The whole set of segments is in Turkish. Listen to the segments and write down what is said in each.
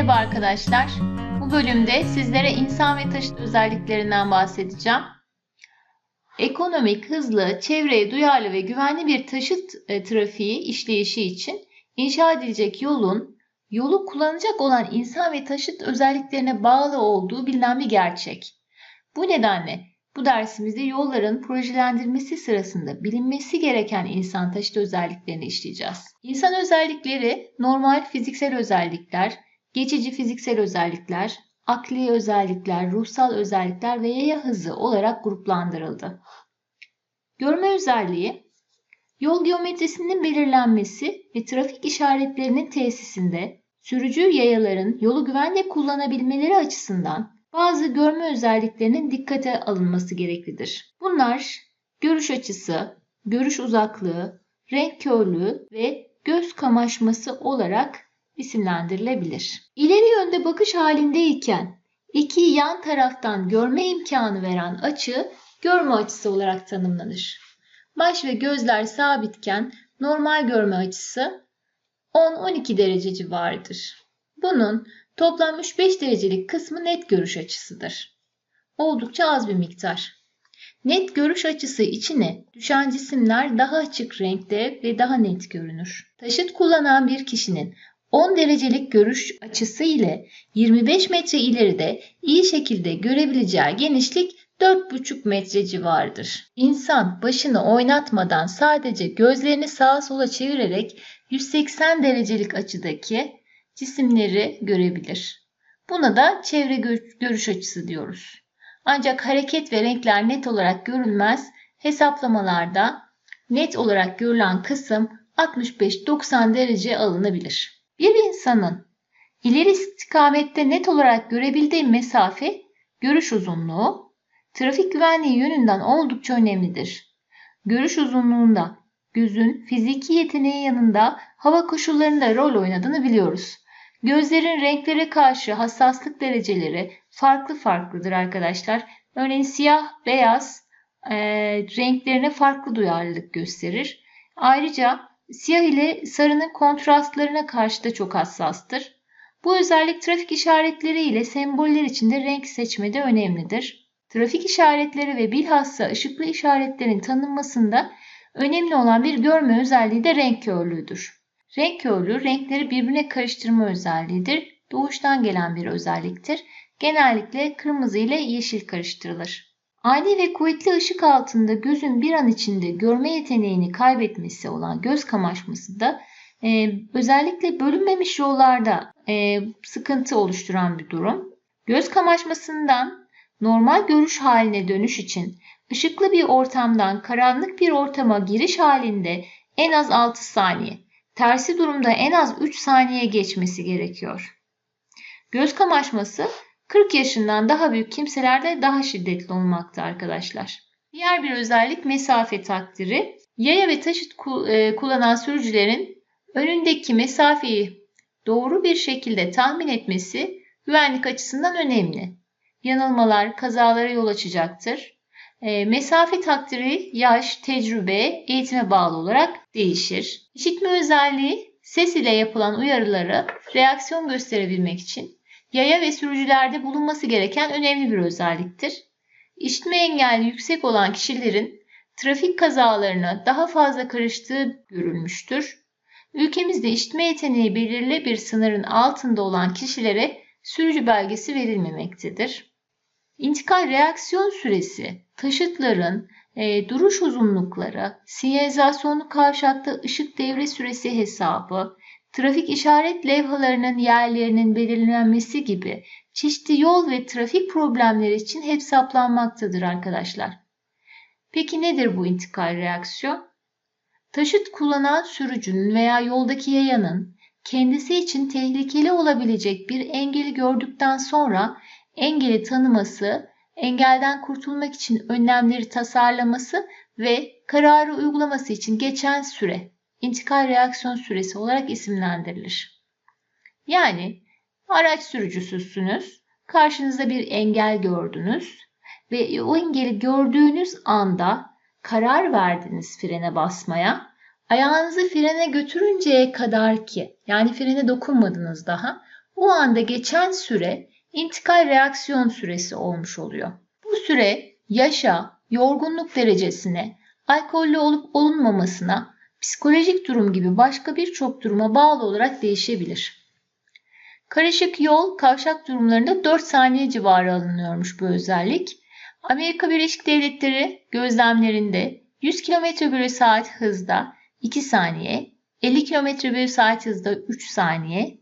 Merhaba arkadaşlar. Bu bölümde sizlere insan ve taşıt özelliklerinden bahsedeceğim. Ekonomik, hızlı, çevreye duyarlı ve güvenli bir taşıt e, trafiği işleyişi için inşa edilecek yolun yolu kullanacak olan insan ve taşıt özelliklerine bağlı olduğu bilinen bir gerçek. Bu nedenle bu dersimizde yolların projelendirmesi sırasında bilinmesi gereken insan taşıt özelliklerini işleyeceğiz. İnsan özellikleri normal fiziksel özellikler, geçici fiziksel özellikler, akli özellikler, ruhsal özellikler ve yaya hızı olarak gruplandırıldı. Görme özelliği, yol geometrisinin belirlenmesi ve trafik işaretlerinin tesisinde sürücü yayaların yolu güvenle kullanabilmeleri açısından bazı görme özelliklerinin dikkate alınması gereklidir. Bunlar görüş açısı, görüş uzaklığı, renk körlüğü ve göz kamaşması olarak isimlendirilebilir. İleri yönde bakış halindeyken iki yan taraftan görme imkanı veren açı görme açısı olarak tanımlanır. Baş ve gözler sabitken normal görme açısı 10-12 derece civarıdır. Bunun toplam 3-5 derecelik kısmı net görüş açısıdır. Oldukça az bir miktar. Net görüş açısı içine düşen cisimler daha açık renkte ve daha net görünür. Taşıt kullanan bir kişinin 10 derecelik görüş açısı ile 25 metre ileride iyi şekilde görebileceği genişlik 4,5 metre civarıdır. İnsan başını oynatmadan sadece gözlerini sağa sola çevirerek 180 derecelik açıdaki cisimleri görebilir. Buna da çevre görüş açısı diyoruz. Ancak hareket ve renkler net olarak görülmez. Hesaplamalarda net olarak görülen kısım 65-90 derece alınabilir. Bir insanın ileri istikamette net olarak görebildiği mesafe görüş uzunluğu trafik güvenliği yönünden oldukça önemlidir. Görüş uzunluğunda gözün fiziki yeteneği yanında hava koşullarında rol oynadığını biliyoruz. Gözlerin renklere karşı hassaslık dereceleri farklı farklıdır arkadaşlar. Örneğin siyah, beyaz e, renklerine farklı duyarlılık gösterir. Ayrıca Siyah ile sarının kontrastlarına karşı da çok hassastır. Bu özellik trafik işaretleri ile semboller içinde renk seçmede önemlidir. Trafik işaretleri ve bilhassa ışıklı işaretlerin tanınmasında önemli olan bir görme özelliği de renk körlüğüdür. Renk körlüğü renkleri birbirine karıştırma özelliğidir. Doğuştan gelen bir özelliktir. Genellikle kırmızı ile yeşil karıştırılır. Ani ve kuvvetli ışık altında gözün bir an içinde görme yeteneğini kaybetmesi olan göz kamaşması da e, özellikle bölünmemiş yollarda e, sıkıntı oluşturan bir durum. Göz kamaşmasından normal görüş haline dönüş için ışıklı bir ortamdan karanlık bir ortama giriş halinde en az 6 saniye, tersi durumda en az 3 saniye geçmesi gerekiyor. Göz kamaşması 40 yaşından daha büyük kimselerde daha şiddetli olmakta arkadaşlar. Diğer bir özellik mesafe takdiri. Yaya ve taşıt e, kullanan sürücülerin önündeki mesafeyi doğru bir şekilde tahmin etmesi güvenlik açısından önemli. Yanılmalar kazalara yol açacaktır. E, mesafe takdiri yaş, tecrübe, eğitime bağlı olarak değişir. İşitme özelliği ses ile yapılan uyarıları reaksiyon gösterebilmek için yaya ve sürücülerde bulunması gereken önemli bir özelliktir. İşitme engelli yüksek olan kişilerin trafik kazalarına daha fazla karıştığı görülmüştür. Ülkemizde işitme yeteneği belirli bir sınırın altında olan kişilere sürücü belgesi verilmemektedir. İntikal reaksiyon süresi, taşıtların e, duruş uzunlukları, sinyalizasyonlu kavşakta ışık devre süresi hesabı, trafik işaret levhalarının yerlerinin belirlenmesi gibi çeşitli yol ve trafik problemleri için hesaplanmaktadır arkadaşlar. Peki nedir bu intikal reaksiyon? Taşıt kullanan sürücünün veya yoldaki yayanın kendisi için tehlikeli olabilecek bir engeli gördükten sonra engeli tanıması, engelden kurtulmak için önlemleri tasarlaması ve kararı uygulaması için geçen süre intikal reaksiyon süresi olarak isimlendirilir. Yani araç sürücüsüsünüz, karşınızda bir engel gördünüz ve o engeli gördüğünüz anda karar verdiniz frene basmaya. Ayağınızı frene götürünceye kadar ki yani frene dokunmadınız daha o anda geçen süre intikal reaksiyon süresi olmuş oluyor. Bu süre yaşa, yorgunluk derecesine, alkollü olup olunmamasına, psikolojik durum gibi başka birçok duruma bağlı olarak değişebilir. Karışık yol kavşak durumlarında 4 saniye civarı alınıyormuş bu özellik. Amerika Birleşik Devletleri gözlemlerinde 100 km bölü saat hızda 2 saniye, 50 km bölü saat hızda 3 saniye,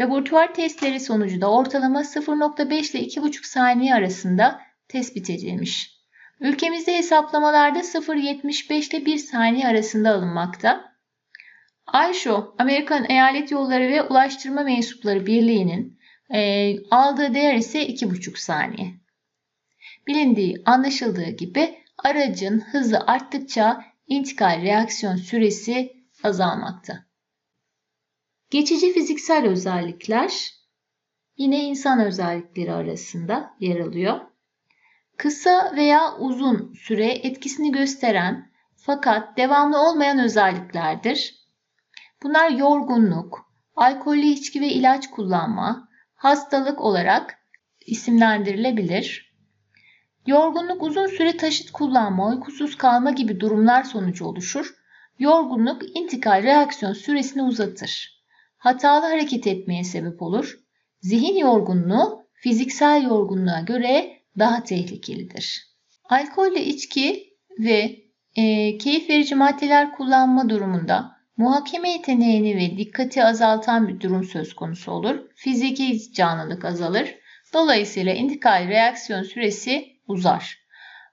laboratuvar testleri sonucu da ortalama 0.5 ile 2.5 saniye arasında tespit edilmiş. Ülkemizde hesaplamalarda 0.75 ile 1 saniye arasında alınmakta. AYŞO, Amerikan Eyalet Yolları ve Ulaştırma Mensupları Birliği'nin e, aldığı değer ise 2,5 saniye. Bilindiği, anlaşıldığı gibi aracın hızı arttıkça intikal reaksiyon süresi azalmakta. Geçici fiziksel özellikler yine insan özellikleri arasında yer alıyor. Kısa veya uzun süre etkisini gösteren fakat devamlı olmayan özelliklerdir. Bunlar yorgunluk, alkollü içki ve ilaç kullanma, hastalık olarak isimlendirilebilir. Yorgunluk uzun süre taşıt kullanma, uykusuz kalma gibi durumlar sonucu oluşur. Yorgunluk intikal reaksiyon süresini uzatır. Hatalı hareket etmeye sebep olur. Zihin yorgunluğu fiziksel yorgunluğa göre daha tehlikelidir. Alkolle içki ve e, keyif verici maddeler kullanma durumunda muhakeme yeteneğini ve dikkati azaltan bir durum söz konusu olur. Fiziki canlılık azalır. Dolayısıyla intikal reaksiyon süresi uzar.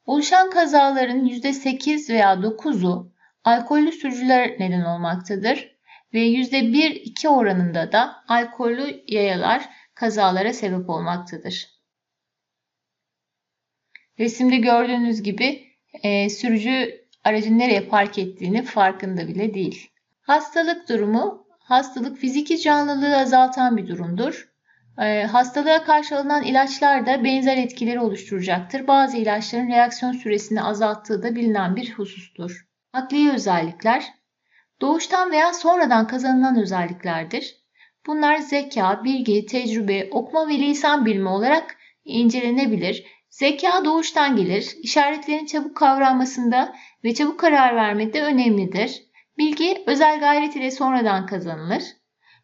Oluşan kazaların %8 veya 9'u alkollü sürücüler neden olmaktadır ve %1-2 oranında da alkollü yayalar kazalara sebep olmaktadır. Resimde gördüğünüz gibi e, sürücü aracın nereye park ettiğini farkında bile değil. Hastalık durumu, hastalık fiziki canlılığı azaltan bir durumdur. E, hastalığa karşı alınan ilaçlar da benzer etkileri oluşturacaktır. Bazı ilaçların reaksiyon süresini azalttığı da bilinen bir husustur. Akli özellikler, doğuştan veya sonradan kazanılan özelliklerdir. Bunlar zeka, bilgi, tecrübe, okuma ve lisan bilimi olarak incelenebilir Zeka doğuştan gelir. İşaretlerin çabuk kavranmasında ve çabuk karar vermekte önemlidir. Bilgi özel gayret ile sonradan kazanılır.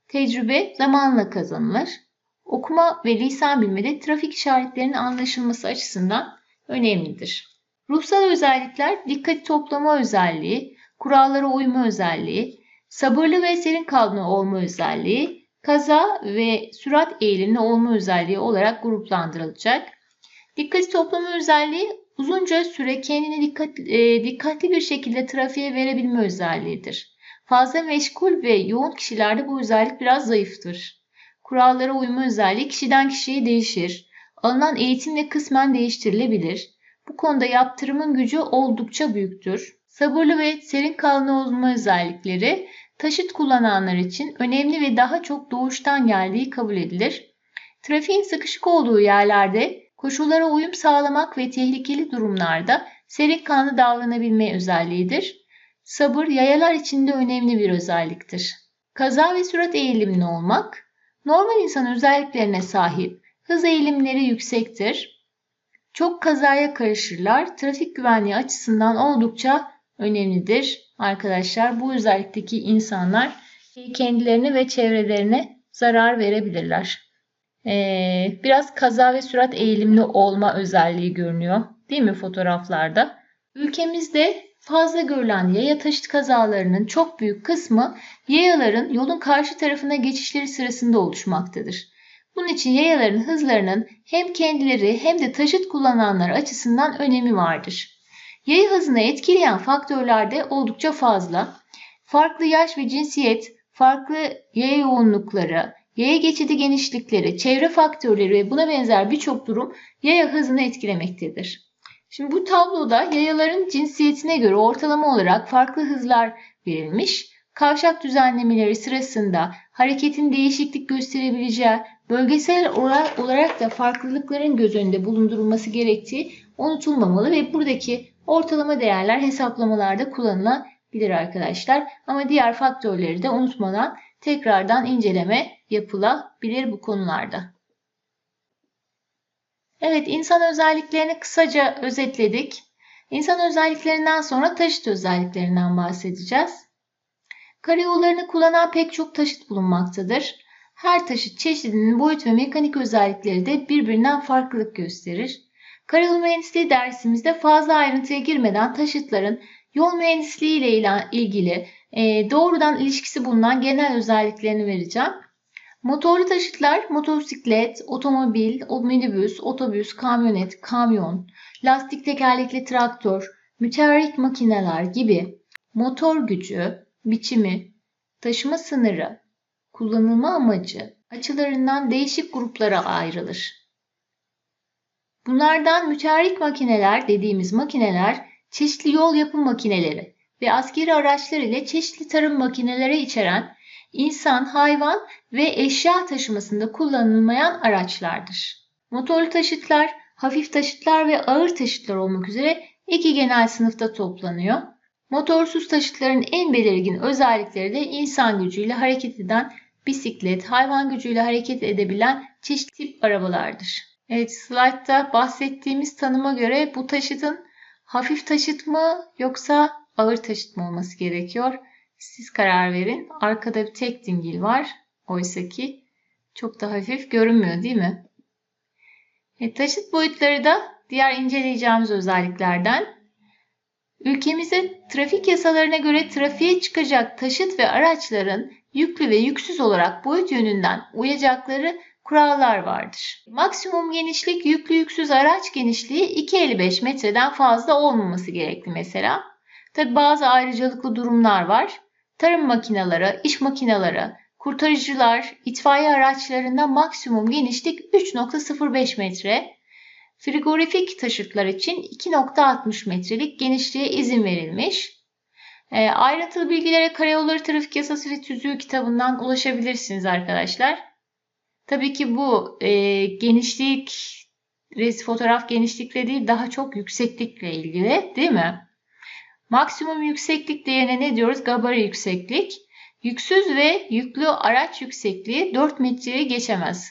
Tecrübe zamanla kazanılır. Okuma ve lisan bilmede trafik işaretlerinin anlaşılması açısından önemlidir. Ruhsal özellikler dikkat toplama özelliği, kurallara uyma özelliği, sabırlı ve serin kalma olma özelliği, kaza ve sürat eğilimli olma özelliği olarak gruplandırılacak. Dikkati toplama özelliği uzunca süre kendini dikkat, e, dikkatli bir şekilde trafiğe verebilme özelliğidir. Fazla meşgul ve yoğun kişilerde bu özellik biraz zayıftır. Kurallara uyma özelliği kişiden kişiye değişir. Alınan eğitimle kısmen değiştirilebilir. Bu konuda yaptırımın gücü oldukça büyüktür. Sabırlı ve serin kalma olma özellikleri taşıt kullananlar için önemli ve daha çok doğuştan geldiği kabul edilir. Trafiğin sıkışık olduğu yerlerde koşullara uyum sağlamak ve tehlikeli durumlarda serin kanlı davranabilme özelliğidir. Sabır yayalar içinde önemli bir özelliktir. Kaza ve sürat eğilimli olmak, normal insan özelliklerine sahip, hız eğilimleri yüksektir. Çok kazaya karışırlar, trafik güvenliği açısından oldukça önemlidir. Arkadaşlar bu özellikteki insanlar kendilerine ve çevrelerine zarar verebilirler. Ee, biraz kaza ve sürat eğilimli olma özelliği görünüyor. Değil mi fotoğraflarda? Ülkemizde fazla görülen yaya taşıt kazalarının çok büyük kısmı yayaların yolun karşı tarafına geçişleri sırasında oluşmaktadır. Bunun için yayaların hızlarının hem kendileri hem de taşıt kullananlar açısından önemi vardır. Yaya hızını etkileyen faktörler de oldukça fazla. Farklı yaş ve cinsiyet, farklı yaya yoğunlukları, Yaya geçidi genişlikleri, çevre faktörleri ve buna benzer birçok durum yaya hızını etkilemektedir. Şimdi bu tabloda yayaların cinsiyetine göre ortalama olarak farklı hızlar verilmiş. Kavşak düzenlemeleri sırasında hareketin değişiklik gösterebileceği bölgesel olarak da farklılıkların göz önünde bulundurulması gerektiği unutulmamalı ve buradaki ortalama değerler hesaplamalarda kullanılabilir arkadaşlar. Ama diğer faktörleri de unutmadan tekrardan inceleme yapılabilir bu konularda. Evet, insan özelliklerini kısaca özetledik. İnsan özelliklerinden sonra taşıt özelliklerinden bahsedeceğiz. Karayollarını kullanan pek çok taşıt bulunmaktadır. Her taşıt çeşidinin boyut ve mekanik özellikleri de birbirinden farklılık gösterir. Karayolu mühendisliği dersimizde fazla ayrıntıya girmeden taşıtların yol mühendisliği ile ilgili doğrudan ilişkisi bulunan genel özelliklerini vereceğim. Motorlu taşıtlar motosiklet, otomobil, minibüs, otobüs, kamyonet, kamyon, lastik tekerlekli traktör, müteahhit makineler gibi motor gücü, biçimi, taşıma sınırı, kullanılma amacı açılarından değişik gruplara ayrılır. Bunlardan müteahhit makineler dediğimiz makineler çeşitli yol yapım makineleri ve askeri araçlar ile çeşitli tarım makineleri içeren insan, hayvan ve eşya taşımasında kullanılmayan araçlardır. Motorlu taşıtlar, hafif taşıtlar ve ağır taşıtlar olmak üzere iki genel sınıfta toplanıyor. Motorsuz taşıtların en belirgin özellikleri de insan gücüyle hareket eden bisiklet, hayvan gücüyle hareket edebilen çeşitli tip arabalardır. Evet, slaytta bahsettiğimiz tanıma göre bu taşıtın hafif taşıt mı yoksa ağır taşıt mı olması gerekiyor? Siz karar verin. Arkada bir tek dingil var. Oysa ki çok da hafif görünmüyor değil mi? E, taşıt boyutları da diğer inceleyeceğimiz özelliklerden. Ülkemizde trafik yasalarına göre trafiğe çıkacak taşıt ve araçların yüklü ve yüksüz olarak boyut yönünden uyacakları kurallar vardır. Maksimum genişlik yüklü yüksüz araç genişliği 2.55 metreden fazla olmaması gerekli mesela. Tabi bazı ayrıcalıklı durumlar var. Tarım makineleri, iş makineleri, kurtarıcılar, itfaiye araçlarında maksimum genişlik 3.05 metre. Frigorifik taşıtlar için 2.60 metrelik genişliğe izin verilmiş. E, ayrıntılı bilgilere Karayolları Trafik Yasası ve Tüzüğü kitabından ulaşabilirsiniz arkadaşlar. Tabii ki bu e, genişlik, fotoğraf genişlikle değil daha çok yükseklikle ilgili değil mi? Maksimum yükseklik değerine ne diyoruz? Gabari yükseklik. Yüksüz ve yüklü araç yüksekliği 4 metreyi geçemez.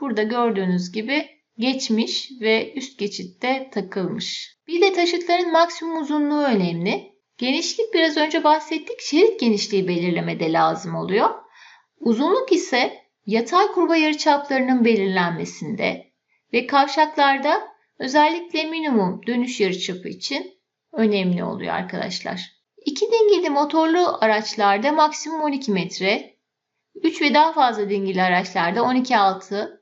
Burada gördüğünüz gibi geçmiş ve üst geçitte takılmış. Bir de taşıtların maksimum uzunluğu önemli. Genişlik biraz önce bahsettik. Şerit genişliği belirlemede lazım oluyor. Uzunluk ise yatay kurba yarıçaplarının belirlenmesinde ve kavşaklarda özellikle minimum dönüş yarıçapı için önemli oluyor arkadaşlar. İki dingili motorlu araçlarda maksimum 12 metre, 3 ve daha fazla dingili araçlarda 12.6,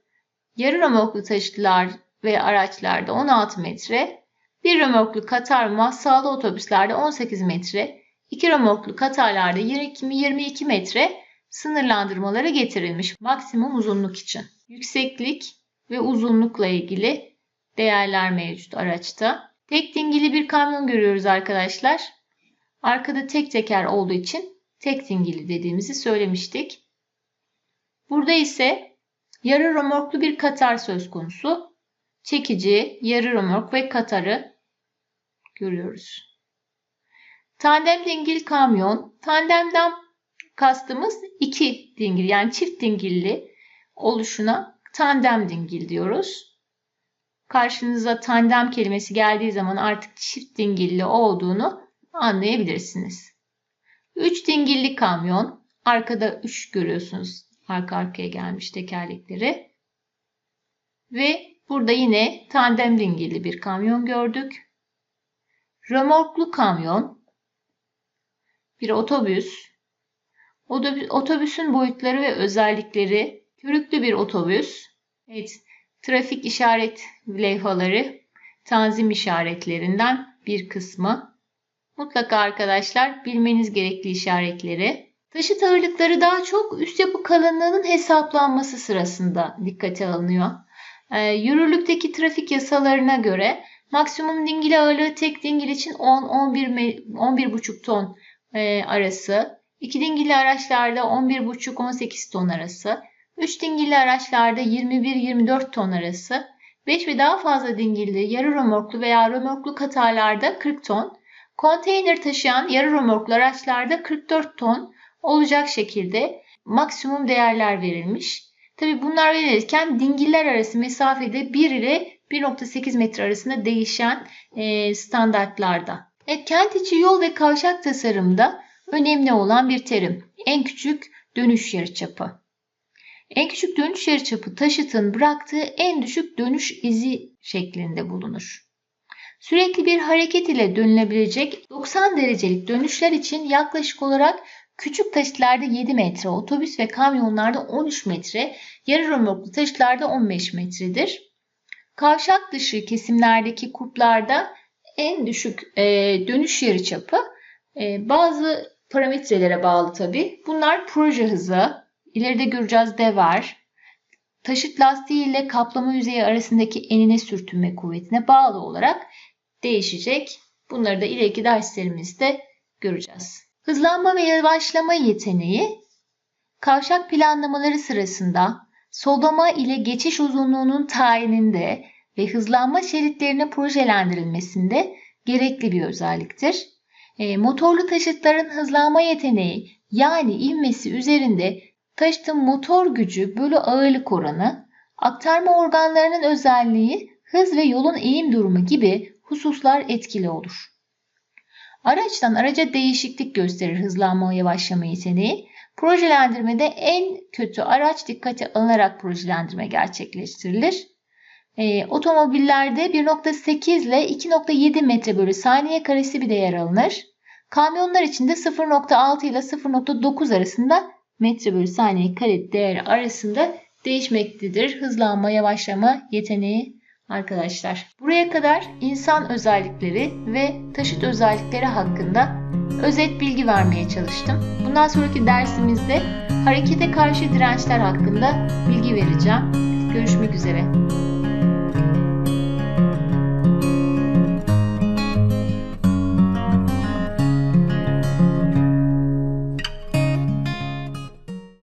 yarı römorklu taşıtlar ve araçlarda 16 metre, bir römorklu Katar mahsallı otobüslerde 18 metre, iki römorklu Katarlarda 22 metre sınırlandırmaları getirilmiş maksimum uzunluk için. Yükseklik ve uzunlukla ilgili değerler mevcut araçta. Tek dingili bir kamyon görüyoruz arkadaşlar. Arkada tek teker olduğu için tek dingili dediğimizi söylemiştik. Burada ise yarı römorklu bir katar söz konusu. Çekici, yarı römork ve katarı görüyoruz. Tandem dingil kamyon. Tandemden kastımız iki dingil yani çift dingilli oluşuna tandem dingil diyoruz karşınıza tandem kelimesi geldiği zaman artık çift dingilli olduğunu anlayabilirsiniz. 3 dingilli kamyon. Arkada 3 görüyorsunuz. Arka arkaya gelmiş tekerlekleri. Ve burada yine tandem dingilli bir kamyon gördük. Römorklu kamyon. Bir otobüs. Otobüsün boyutları ve özellikleri. Körüklü bir otobüs. Evet, Trafik işaret levhaları tanzim işaretlerinden bir kısmı. Mutlaka arkadaşlar bilmeniz gerekli işaretleri. Taşıt ağırlıkları daha çok üst yapı kalınlığının hesaplanması sırasında dikkate alınıyor. E, yürürlükteki trafik yasalarına göre maksimum dingil ağırlığı tek dingil için 10-11,5 ton e, arası, iki dingilli araçlarda 11,5-18 ton arası, 3 dingilli araçlarda 21-24 ton arası, 5 ve daha fazla dingilli yarı römorklu veya römorklu katarlarda 40 ton, konteyner taşıyan yarı römorklu araçlarda 44 ton, olacak şekilde maksimum değerler verilmiş. Tabi bunlar verilirken dingiller arası mesafede 1 ile 1.8 metre arasında değişen e, standartlarda. Evet, kent içi yol ve kavşak tasarımda önemli olan bir terim. En küçük dönüş yarıçapı. En küçük dönüş yarıçapı taşıtın bıraktığı en düşük dönüş izi şeklinde bulunur. Sürekli bir hareket ile dönülebilecek 90 derecelik dönüşler için yaklaşık olarak küçük taşıtlarda 7 metre, otobüs ve kamyonlarda 13 metre, yarı römorklu taşıtlarda 15 metredir. Kavşak dışı kesimlerdeki kurtlarda en düşük e, dönüş yarıçapı e, bazı parametrelere bağlı tabi. Bunlar proje hızı, ileride göreceğiz de var. Taşıt lastiği ile kaplama yüzeyi arasındaki enine sürtünme kuvvetine bağlı olarak değişecek. Bunları da ileriki derslerimizde göreceğiz. Hızlanma ve yavaşlama yeteneği kavşak planlamaları sırasında sollama ile geçiş uzunluğunun tayininde ve hızlanma şeritlerinin projelendirilmesinde gerekli bir özelliktir. E, motorlu taşıtların hızlanma yeteneği yani ivmesi üzerinde taşıtın motor gücü bölü ağırlık oranı, aktarma organlarının özelliği, hız ve yolun eğim durumu gibi hususlar etkili olur. Araçtan araca değişiklik gösterir hızlanma ve yavaşlama yeteneği. Projelendirmede en kötü araç dikkate alınarak projelendirme gerçekleştirilir. E, otomobillerde 1.8 ile 2.7 metre bölü saniye karesi bir değer alınır. Kamyonlar için de 0.6 ile 0.9 arasında metre bölü saniye kare değeri arasında değişmektedir. Hızlanma, yavaşlama yeteneği arkadaşlar. Buraya kadar insan özellikleri ve taşıt özellikleri hakkında özet bilgi vermeye çalıştım. Bundan sonraki dersimizde harekete karşı dirençler hakkında bilgi vereceğim. Görüşmek üzere.